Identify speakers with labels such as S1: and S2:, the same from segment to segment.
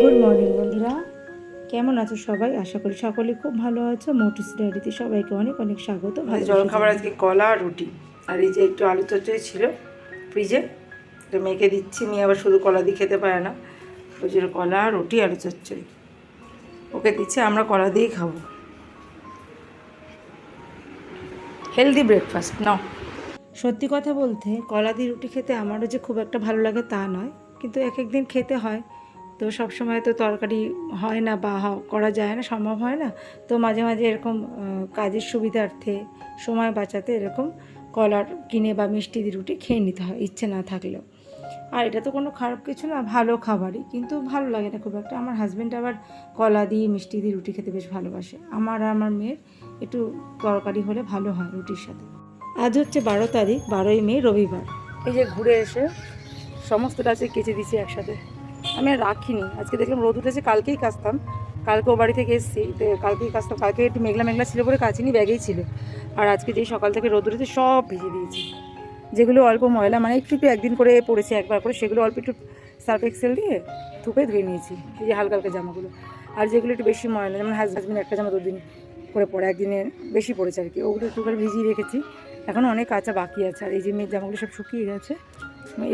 S1: Good morning বন্ধুরা। কেমন আছো সবাই? আশা করি সকলে খুব ভালো আছো। মোটিস ডায়েরিতে সবাইকে অনেক অনেক স্বাগত। ভালো
S2: জল খাবার আজকে কলা আর রুটি। আর এই যে একটু আলু চচ্চড়ি ছিল ফ্রিজে তো মেয়েকে দিচ্ছি। মেয়ে আবার শুধু কলা দিয়ে খেতে পারে না। ওই জন্য কলা আর রুটি আলু চচ্চড়ি। ওকে দিচ্ছি আমরা কলা দিয়েই খাব। হেলদি ব্রেকফাস্ট নাও।
S1: সত্যি কথা বলতে কলা দিয়ে রুটি খেতে আমারও যে খুব একটা ভালো লাগে তা নয়। কিন্তু এক একদিন খেতে হয়। তো সব সময় তো তরকারি হয় না বা করা যায় না, সম্ভব হয় না। তো মাঝে মাঝে এরকম কাজের সুবিধার্থে সময় বাঁচাতে এরকম কলার কিনে বা মিষ্টি রুটি খেয়ে নিতে হয়, ইচ্ছে না থাকলেও। আর এটা তো কোনো খারাপ কিছু না, ভালো খাবারই। কিন্তু ভালো লাগে না খুব একটা। আমার হাজব্যান্ড আবার কলা দিয়ে, মিষ্টি দিয়ে রুটি খেতে বেশ ভালোবাসে। আমার আর আমার মেয়ের একটু তরকারি হলে ভালো হয় রুটির সাথে। আজ হচ্ছে বারো তারিখ, বারোই মে, রবিবার।
S2: এই যে ঘুরে এসে সমস্তটা আছে কেচে দিয়েছি একসাথে। আমি আর রাখিনি। আজকে দেখলাম রোদ উঠেছে, কালকেই কাচতাম। কালকে ও বাড়ি থেকে এসেছি। কালকেই কাচতাম। কালকে একটু মেঘলা মেঘলা ছিল বলে কাচিনি, ব্যাগেই ছিল। আর আজকে যেই সকাল থেকে রোদ উঠেছে, সব ভিজে দিয়েছি। যেগুলো অল্প ময়লা মানে একটু একদিন করে পড়েছে, একবার করে, সেগুলো অল্প একটু সার্ফ এক্সেল দিয়ে ধুপে ধুয়ে নিয়েছি, এই যে হালকা হালকা জামাগুলো। আর যেগুলো একটু বেশি ময়লা, যেমন হাজব্যান্ড একটা জামা দুদিন করে পরে, একদিনে বেশি পড়েছে আর কি। ওগুলো একটু করে ভিজিয়ে রেখেছি। এখন অনেক কাঁচা বাকি আছে। আর এই যে মেয়ের জামাগুলো সব শুকিয়ে গেছে।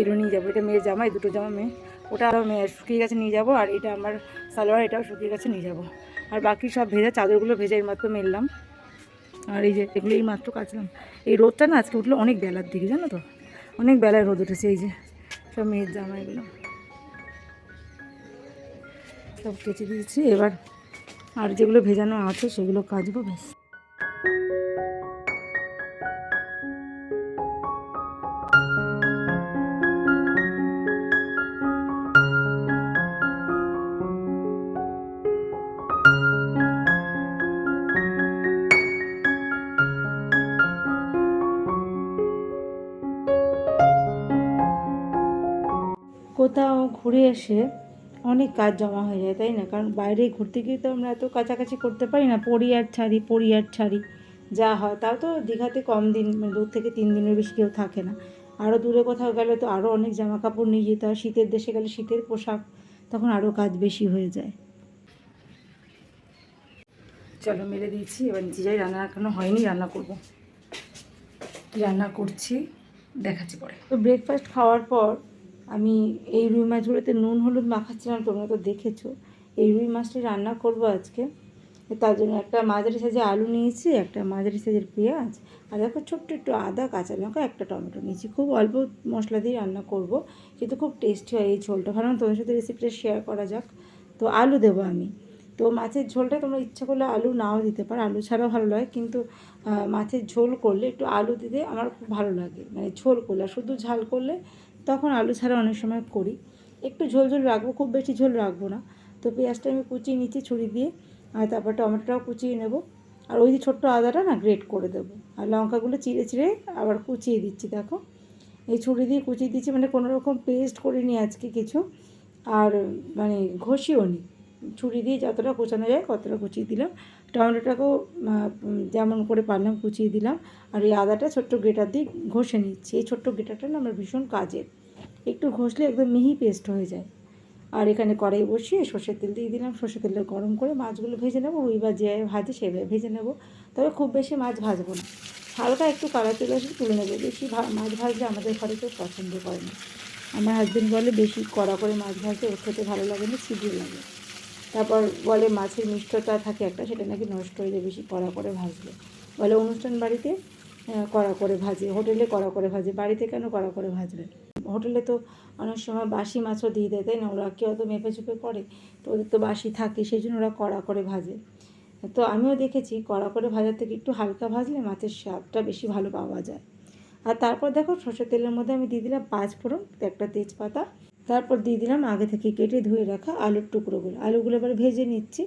S2: এরও নিয়ে যাব। এটা মেয়ের জামা এই দুটো জামা মেয়ে। ওটা আরও মেয়ে শুকিয়ে গেছে, নিয়ে যাব। আর এটা আমার সালোয়ার, এটাও শুকিয়ে গেছে, নিয়ে যাব। আর বাকি সব ভেজা, চাদরগুলো ভেজা এই মাত্র মেললাম। আর এই যে এগুলো এই মাত্র কাচলাম। এই রোদটা না আজকে উঠল অনেক বেলার দিকে, জানো তো? অনেক বেলায় রোদ উঠেছে, এই যে সব মেয়ের জামা এগুলো সব কেচে দিয়েছি। এবার আর যেগুলো ভেজানো আছে সেগুলো কাচবো, ব্যাস। ঘুরে এসে অনেক কাজ জমা হয়ে যায়, তাই না? কারণ বাইরে ঘুরতে গিয়ে তো আমরা এত কাছাকাছি করতে পারি না পড়ি আর ছাড়ি পড়ি আর ছাড়ি, যা হয়। তাও তো দীঘাতে কম দিন মানে দু থেকে তিন দিনের বেশি কেউ থাকে না। আরও দূরে কোথাও গেলে তো আরও অনেক জামা কাপড় নিয়ে যেতে হয়। শীতের দেশে গেলে শীতের পোশাক, তখন আরও কাজ বেশি হয়ে যায়। চলো মেরে দিয়েছি। এবার নিচে যাই। রান্না এখনও হয়নি, রান্না করব। রান্না করছি, দেখাচ্ছি পরে।
S1: তো ব্রেকফাস্ট খাওয়ার পর আমি এই রুই মাছগুলোতে নুন, হলুদ মাখাচ্ছিলাম তোমরা তো দেখেছ। এই রুই মাছটি রান্না করব আজকে। তার জন্য একটা মাঝারি সাইজের আলু নিয়েছি, একটা মাঝারি সাইজের পেঁয়াজ, আর দেখো ছোট্ট একটু আদা, কাঁচা লঙ্কা, একটা টমেটো নিয়েছি। খুব অল্প মশলা দিয়ে রান্না করব, কিন্তু খুব টেস্টি হয় এই ঝোলটা। ভাবলাম তোমাদের সাথে রেসিপিটা শেয়ার করা যাক। তো আলু দেবো আমি। তো মাছের ঝোলটা তোমরা ইচ্ছা করলে আলু নাও দিতে পারো, আলু ছাড়াও ভালো লাগে, কিন্তু মাছের ঝোল করলে একটু আলু দিতে আমার খুব ভালো লাগে। মানে ঝোল করলে শুধু ঝাল করলে তখন আলু ছাড়া অনেক সময় করি। একটু ঝোল ঝোল রাখব, খুব বেশি ঝোল রাখব না। তো পেঁয়াজটা আমি কুচিয়ে নিচ্ছি ছুরি দিয়ে, আর তারপর টমেটোটাও কুচিয়ে নেব। আর ওই যে ছোট্ট আদাটা না, গ্রেট করে দেবো। আর লঙ্কাগুলো চিড়ে চিড়ে আবার কুচিয়ে দিচ্ছি, দেখো। এই ছুরি দিয়ে কুচিয়ে দিচ্ছি মানে কোনো রকম পেস্ট করিনি আজকে কিছু। আর মানে ঘষিও নি ছুরি দিয়ে যতটা কোচানো যায় কতটা কুচিয়ে দিলাম। টমেটোটাকেও যেমন করে পারলাম কুচিয়ে দিলাম। আর এই আদাটা ছোট্ট গ্রেটার দিয়ে ঘষে নিচ্ছি। এই ছোট্ট গ্রেটারটা না আমার ভীষণ কাজের। একটু ঘষলে একদম মিহি পেস্ট হয়ে যায়। আর এখানে কড়াই বসিয়ে সর্ষের তেল দিয়ে দিলাম। সর্ষের তেলটা গরম করে মাছগুলো ভেজে নেব। রুই বা যে ভাজে সেভাবে ভেজে নেব। তবে খুব বেশি মাছ ভাজবো না। হালকা একটু কালার চলে আসলে তুলে নেব। বেশি মাছ ভাজলে আমাদের ঘরে কেউ পছন্দ করে না। আমার হাজবেন্ড বলে, বেশি কড়া করে মাছ ভাজলে ওর খেতে ভালো লাগে না ছিদ্র লাগে। তারপর বলে মাছের মিষ্টতা থাকে একটা, সেটা নাকি নষ্ট হয়ে যায়, বেশি কড়া করে ভাজলে। বলে অনুষ্ঠান বাড়িতে কড়া করে ভাজে, হোটেলে কড়া করে ভাজে, বাড়িতে কেন কড়া করে ভাজবে? হোটেলে তো অনেক সময় বাসি মাছও দিয়ে দেয়, তাই না? ওরা কেউ তো মেপে চুপে করে, তো ওদের তো বাসি থাকে, সেই জন্য ওরা কড়া করে ভাজে। তো আমিও দেখেছি, কড়া করে ভাজার থেকে একটু হালকা ভাজলে মাছের স্বাদটা বেশি ভালো পাওয়া যায়। আর তারপর দেখো সর্ষের তেলের মধ্যে আমি দিয়ে দিলাম পাঁচ ফোড়ন, একটা তেজপাতা তারপর দিয়ে দিলাম আগে থেকে কেটে ধুয়ে রাখা আলুর টুকরোগুলো। আলুগুলো এবার ভেজে নিচ্ছি।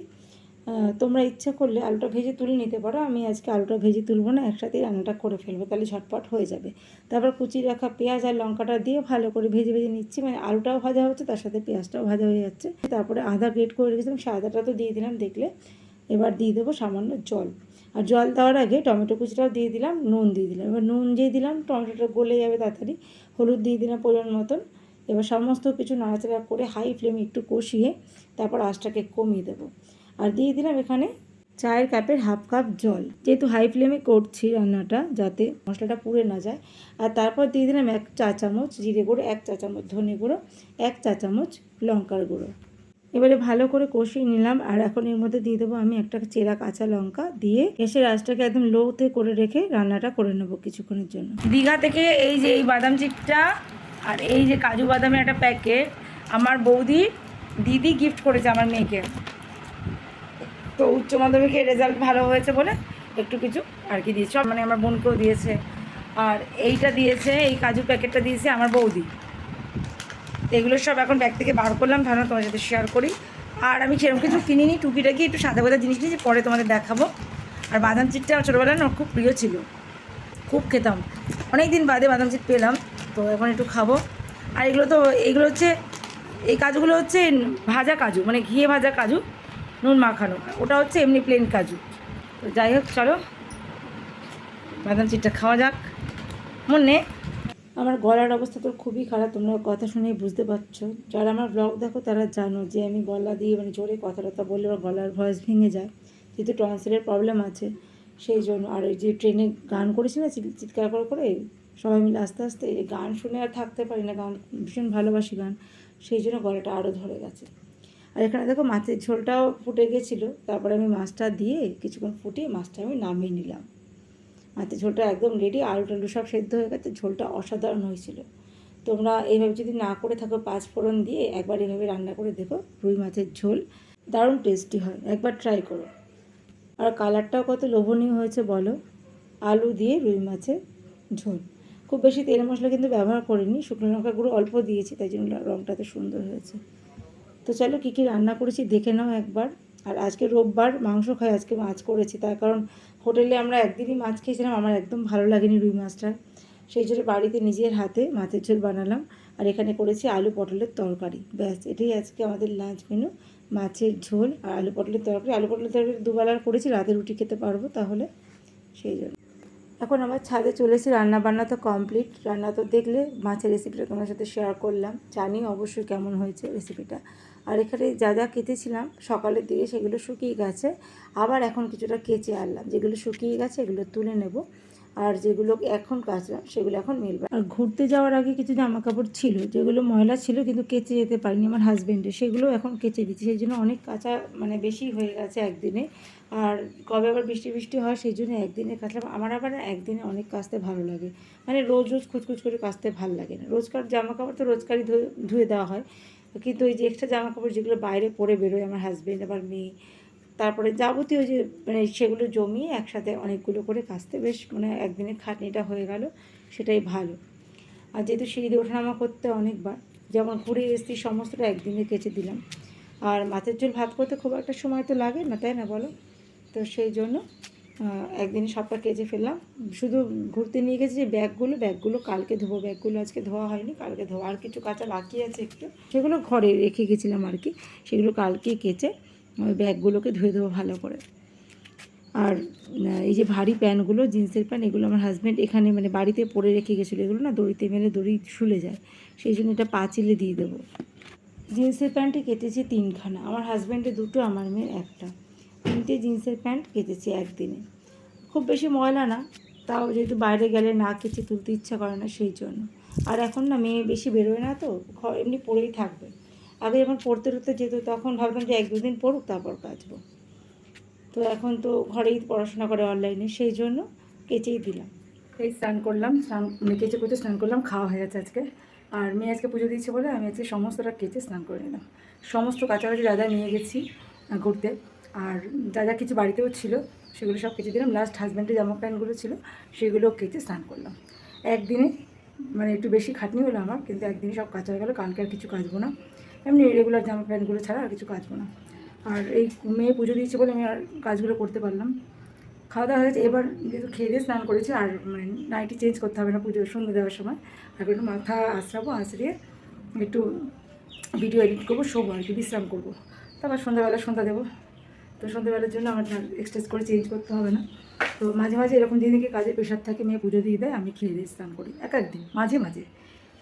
S1: তোমরা ইচ্ছা করলে আলুটা ভেজে তুলে নিতে পারো। আমি আজকে আলুটা ভেজে তুলবো না, একসাথেই রান্নাটা করে ফেলব, তাহলে ঝটপট হয়ে যাবে। তারপর কুচি রাখা পেঁয়াজ আর লঙ্কাটা দিয়ে ভালো করে ভেজে ভেজে নিচ্ছি। মানে আলুটাও ভাজা হচ্ছে, তার সাথে পেঁয়াজটাও ভাজা হয়ে যাচ্ছে। তারপরে আদা গ্রেট করে রেখেছিলাম, সে আদাটা তো দিয়ে দিলাম দেখলে। এবার দিয়ে দেবো সামান্য জল। আর জল দেওয়ার আগে টমেটো কুচিটাও দিয়ে দিলাম, নুন দিয়ে দিলাম। এবার নুন দিয়ে দিলাম, টমেটোটা গলে যাবে তাড়াতাড়ি। হলুদ দিয়ে দিলাম পরিমাণ মতন। এবার সমস্ত কিছু নাড়াচাড়া করে হাই ফ্লেমে একটু কষিয়ে তারপর আঁচটাকে কমিয়ে দেবো। আর দিয়ে দিলাম এখানে চায়ের কাপের হাফ কাপ জল। যেহেতু হাই ফ্লেমে করছি রান্নাটা যাতে মশলাটা পুড়ে না যায়। আর তারপর দিয়ে দিলাম এক চা চামচ জিরে গুঁড়ো, এক চা চামচ ধনে গুঁড়ো, এক চা চামচ লঙ্কার গুঁড়ো। এবারে ভালো করে কষিয়ে নিলাম আর এখন এর মধ্যে দিয়ে দেবো আমি একটা চেরা কাঁচা লঙ্কা দিয়ে এসে আঁচটাকে একদম লোতে করে রেখে রান্নাটা করে নেব কিছুক্ষণের জন্য।
S2: দীঘা থেকে এই যে এই বাদাম চিপটা আর এই যে কাজু বাদামের একটা প্যাকেট আমার বৌদি দিদি গিফট করেছে আমার মেয়েকে। তো উচ্চ মাধ্যমিকের রেজাল্ট ভালো হয়েছে বলে একটু কিছু আর কি দিয়েছে। মানে আমার বোনকেও দিয়েছে। আর এইটা দিয়েছে, এই কাজু প্যাকেটটা দিয়েছে আমার বৌদি। এগুলো সব এখন ব্যাগ থেকে বার করলাম ভালো তোমার সাথে শেয়ার করি। আর আমি সেরকম কিছু কিনিনি, টুকিটাকি একটু সাদা বাদা জিনিস নিয়েছি, পরে তোমাদের দেখাবো। আর বাদাম চিটটা আমার ছোটোবেলায় না খুব প্রিয় ছিল। খুব খেতাম। অনেক দিন বাদে বাদাম চিট পেলাম। তো এখন একটু খাব। আর এগুলো তো এইগুলো হচ্ছে, এই কাজুগুলো হচ্ছে ভাজা কাজু মানে ঘিয়ে ভাজা কাজু, নুন মাখানো। ওটা হচ্ছে এমনি প্লেন কাজু। তো যাই হোক, চলো। বাদাম চিটটা খাওয়া যাক। মনে।
S1: আমার গলার অবস্থা তো খুবই খারাপ, তোমরা কথা শুনেই বুঝতে পারছ। যারা আমার ব্লগ দেখো, তারা জানো যে আমি গলা দিয়ে মানে জোরে কথা টথা বললে আমার গলার ভয়েস ভেঙে যায়। যেহেতু টনসিলের প্রবলেম আছে, সেই জন্য। আর ওই যে ট্রেনে গান করেছি না, চিৎ- চিৎকার করে করে সবাই মিলে আস্তে আস্তে এই গান শুনে আর থাকতে পারি না গান ভীষণ ভালোবাসি গান, সেই জন্য গলাটা আরও ধরে গেছে। আর এখানে দেখো মাছের ঝোলটাও ফুটে গেছিল, তারপরে আমি মাছটা দিয়ে কিছুক্ষণ ফুটিয়ে মাছটা আমি নামিয়ে নিলাম। মাছের ঝোলটা একদম রেডি আলু টালু সব সেদ্ধ হয়ে গেছে, ঝোলটা অসাধারণ হয়েছিল। তোমরা এইভাবে যদি না করে থাকো পাঁচ ফোড়ন দিয়ে, একবার এভাবে রান্না করে দেখো রুই মাছের ঝোল, দারুণ টেস্টি হয়, একবার ট্রাই করো। আর কালারটাও কত লোভনীয় হয়েছে বলো? আলু দিয়ে রুই মাছের ঝোল। খুব বেশি তেল মশলা কিন্তু ব্যবহার করিনি, শুকনো লঙ্কা গুঁড়ো অল্প দিয়েছি, তাই জন্য রঙটা তো সুন্দর হয়েছে। তো চলো কী কী রান্না করেছি দেখে নাও একবার। আর আজকে রোববার মাংস খাই, আজকে মাছ করেছি, তার কারণ হোটেলে আমরা একদিনই মাছ খেয়েছিলাম, আমার একদম ভালো লাগেনি রুই মাছটা সেই জন্য বাড়িতে নিজের হাতে মাছের ঝোল বানালাম, আর এখানে করেছি আলু পটলের তরকারি। ব্যাস, এটাই আজকে আমাদের লাঞ্চ মেনু, মাছের ঝোল আর আলু পটলের তরকারি। আলু পটলের তরকারি দুবেলার করেছি, রাতে রুটি খেতে পারব তাহলে, সেই জন্য। এখন আমার ছাদে চলেছি রান্না বান্না তো কমপ্লিট রান্না তো দেখলে মাছের রেসিপিটা তোমার সাথে শেয়ার করলাম। জানি অবশ্যই কেমন হয়েছে রেসিপিটা আর এখানে যা যা কেটেছিলাম সকালের দিকে সেগুলো শুকিয়ে গেছে। আবার এখন কিছুটা কেচে আনলাম। যেগুলো শুকিয়ে গেছে, এগুলো তুলে নেব। আর যেগুলো এখন কাচলাম সেগুলো এখন মেলবে। আর ঘুরতে যাওয়ার আগে কিছু জামা কাপড় ছিল, যেগুলো ময়লা ছিল কিন্তু কেচে যেতে পারিনি আমার হাজব্যান্ডের সেগুলো এখন কেচে দিচ্ছি, সেই জন্য অনেক কাঁচা মানে বেশি হয়ে গেছে একদিনে। আর কবে আবার বৃষ্টি বৃষ্টি হয়, সেই জন্য একদিনে কাচলাম। আমার আবার একদিনে অনেক কাচতে ভালো লাগে। মানে রোজ রোজ খুচখুচ করে কাচতে ভালো লাগে না। রোজকার জামা কাপড় তো রোজকারই ধুয়ে ধুয়ে দেওয়া হয়। কিন্তু ওই যে এক্সট্রা জামা কাপড় যেগুলো বাইরে পরে বেরোয় আমার হাজব্যান্ড আবার মেয়ে তারপরে যাবতীয় যে মানে সেগুলো জমিয়ে একসাথে অনেকগুলো করে কাচতে বেশ মানে একদিনের খাটনিটা হয়ে গেল, সেটাই ভালো। আর যেহেতু সিঁড়ি দিয়ে ওঠানামা করতে অনেকবার, যেমন ঘুরে এসেছি সমস্তটা একদিনে কেচে দিলাম। আর মাছের ঝোল ভাত করতে খুব একটা সময় তো লাগে না, তাই না বলো? তো সেই জন্য একদিনে সবটা কেচে ফেললাম। শুধু ঘুরতে নিয়ে গেছি যে ব্যাগগুলো ব্যাগগুলো কালকে ধোবো, ব্যাগগুলো আজকে ধোয়া হয়নি, কালকে ধোয়া, আর কিছু কাঁচা বাকি আছে একটু, সেগুলো ঘরে রেখে গেছিলাম আর কি, সেগুলো কালকে কেচে ওই ব্যাগগুলোকে ধুয়ে দেবো ভালো করে। আর এই যে ভারী প্যান্টগুলো জিন্সের প্যান্ট এগুলো আমার হাজব্যান্ড এখানে মানে বাড়িতে পরে রেখে গেছিল। এগুলো না দড়িতে মেলে দড়ি শুলে যায়। সেই জন্য এটা পাঁচিলে দিয়ে দেবো। জিন্সের প্যান্টে কেটেছি তিনখানা। আমার হাজব্যান্ডে দুটো, আমার মেয়ের একটা। তিনটে জিন্সের প্যান্ট কেটেছি একদিনে। খুব বেশি ময়লা না, তাও যেহেতু বাইরে গেলে না কেচে তুলতে ইচ্ছা করে না, সেই জন্য। আর এখন না মেয়ে বেশি বেরোয় না তো ঘর এমনি পরেই থাকবে। আগে যখন পড়তে টড়তে যেত, তখন ভাবতাম যে এক দুদিন পড়ুক, তারপর কাচবো তো এখন তো ঘরেই পড়াশোনা করে অনলাইনে সেই জন্য কেচেই দিলাম।
S2: এই স্নান করলাম, স্নান মানে কেচে কুচে স্নান করলাম, খাওয়া হয়ে গেছে আজকে। আর মেয়ে আজকে পুজো দিচ্ছে বলে আমি আজকে সমস্তটা কেচে স্নান করে নিলাম। সমস্ত কাছাকাছি যা নিয়ে গেছি ঘুরতে, আর যা কিছু বাড়িতেও ছিল, সেগুলো সব কেচে দিলাম। লাস্ট হাজব্যান্ডের জামা প্যান্টগুলো ছিল, সেগুলো কেচে স্নান করলাম। একদিনে মানে একটু বেশি খাটনি হলো আমার, কিন্তু একদিনে সব কাঁচা হয়ে গেলো, কালকে আর কিছু কাচবো না। এমনি রেগুলার জামা প্যান্টগুলো ছাড়া আর কিছু কাচবো না। আর এই মেয়ে পুজো দিয়েছে বলে আমি আর কাজগুলো করতে পারলাম। খাওয়া দাওয়া হয়েছে এবার যেহেতু খেয়ে দিয়ে স্নান করেছি, আর মানে নাইটি চেঞ্জ করতে হবে না পুজো সন্ধ্যে দেওয়ার সময়। এখন একটু মাথা আশ্রাবো আশ্রিয়ে একটু ভিডিও এডিট করব, শোবো আর কি, বিশ্রাম করব। তারপর সন্ধ্যাবেলা সন্ধ্যা দেবো। তো সন্ধ্যাবেলার জন্য আমার এক্সচেঞ্জ করে চেঞ্জ করতে হবে না। তো মাঝে মাঝে এরকম যেদিনকে কাজের প্রেশার থাকে, মেয়ে পুজো দিয়ে দেয়, আমি খেয়ে দিয়ে স্নান করি। এক একদিন, মাঝে মাঝে।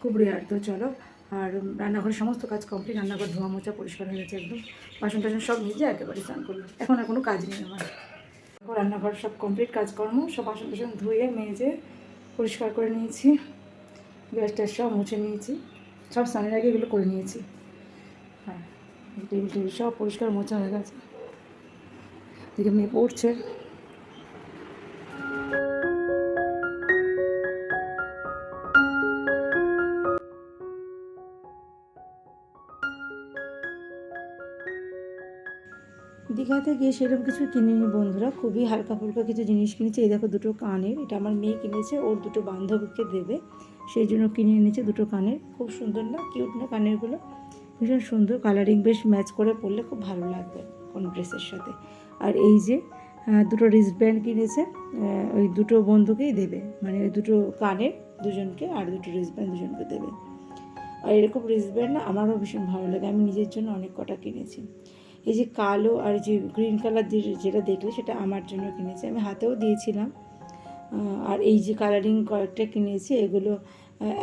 S2: খুব রেয়ার তো চলো আর রান্নাঘরের সমস্ত কাজ কমপ্লিট রান্নাঘর ধোয়া মোছা পরিষ্কার হয়ে গেছে একদম। বাসন টাসন সব নিজে একেবারে স্নান করলাম এখন আর কোনো কাজ নেই আমার। এখন রান্নাঘর সব কমপ্লিট কাজকর্ম, সব বাসন টাসন ধুয়ে, মেজে, পরিষ্কার করে নিয়েছি। গ্যাস ট্যাস সব মুছে নিয়েছি। সব স্নানের আগে এগুলো করে নিয়েছি। হ্যাঁ টেবিল টেবিল সব পরিষ্কার মোছা হয়ে গেছে। দেখে মেয়ে পড়ছে।
S1: দীঘাতে গিয়ে সেরকম কিছু কিনিনি বন্ধুরা, খুবই হালকা ফুলকা কিছু জিনিস কিনেছে। এই দেখো দুটো কানের, এটা আমার মেয়ে কিনেছে, ওর দুটো বান্ধবীকে দেবে, সেই জন্য কিনে এনেছে দুটো কানের। খুব সুন্দর না? কিউট না কানেরগুলো? ভীষণ সুন্দর কালারিং বেশ ম্যাচ করে পরলে খুব ভালো লাগবে কোনো ড্রেসের সাথে। আর এই যে দুটো রিস্টব্যান্ড কিনেছে ওই দুটো বন্ধুকেই দেবে মানে ওই দুটো কানের দুজনকে আর দুটো রিস্টব্যান্ড দুজনকে দেবে। আর এরকম রিস্টব্যান্ড না আমারও ভীষণ ভালো লাগে, আমি নিজের জন্য অনেক কটা কিনেছি। এই যে কালো আর যে গ্রিন কালার যেটা দেখলে সেটা আমার জন্য কিনেছি। আমি হাতেও দিয়েছিলাম আর এই যে কালারিং কয়েকটা কিনেছি, এগুলো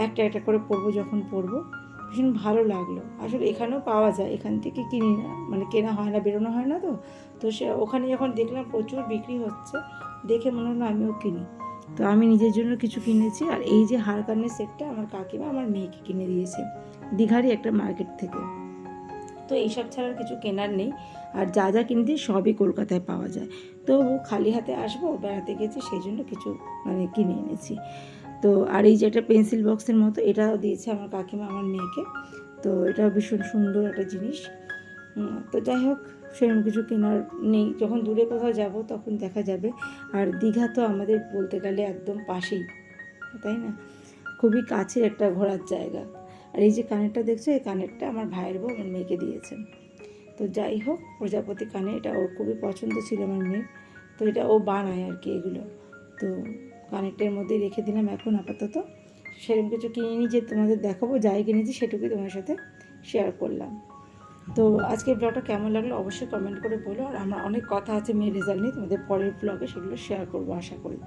S1: একটা একটা করে পরবো যখন পরবো। ভীষণ ভালো লাগল। আসলে এখানেও পাওয়া যায়, এখান থেকে কিনি না মানে কেনা হয় না, বেরোনো হয় না তো। তো সে, ওখানে যখন দেখলাম প্রচুর বিক্রি হচ্ছে, দেখে মনে হলো আমিও কিনি। তো আমি নিজের জন্য কিছু কিনেছি, আর এই যে হার কানের সেটটা আমার কাকিমা আমার মেয়েকে কিনে দিয়েছে, দীঘারই একটা মার্কেট থেকে। তো এইসব ছাড়া আর কিছু কেনার নেই। আর যা যা কিনতে সবই কলকাতায় পাওয়া যায়। তো খালি হাতে আসব বেড়াতে গেছি, সেই জন্য কিছু মানে কিনে এনেছি। তো আর এই যে একটা পেন্সিল বক্সের মতো, এটাও দিয়েছে আমার কাকিমা আমার মেয়েকে। তো এটাও ভীষণ সুন্দর একটা জিনিস। তো যাই হোক, সেরকম কিছু কেনার নেই। যখন দূরে কোথাও যাব তখন দেখা যাবে। আর দীঘা তো আমাদের বলতে গেলে একদম পাশেই, তাই না? খুবই কাছের একটা ঘোরার জায়গা। আর এই যে কানেরটা দেখছ, এই কানেরটা আমার ভাইয়ের বউ আমার মেয়েকে দিয়েছেন তো যাই হোক, প্রজাপতি কানে, এটা ওর খুবই পছন্দ ছিল আমার মেয়ের। তো এটা ও বানায় আর কি এগুলো। তো কানেরটার মধ্যেই রেখে দিলাম এখন আপাতত। সেরকম কিছু কিনিনি যে তোমাদের দেখাবো, যাই কিনেছি সেটুকুই তোমার সাথে শেয়ার করলাম। তো আজকের ব্লগটা কেমন লাগল অবশ্যই কমেন্ট করে বলো। আর আমার অনেক কথা আছে, মেয়ের রেজাল্ট নিয়ে তোমাদের পরের ব্লগে সেগুলো শেয়ার করব, আশা করি।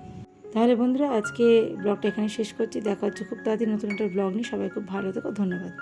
S1: তাহলে বন্ধুরা, আজকে ব্লগটা এখানে শেষ করছি। দেখা হচ্ছে খুব তাড়াতাড়ি নতুন একটা ব্লগ নিয়ে। সবাই খুব ভালো থেকো। ধন্যবাদ।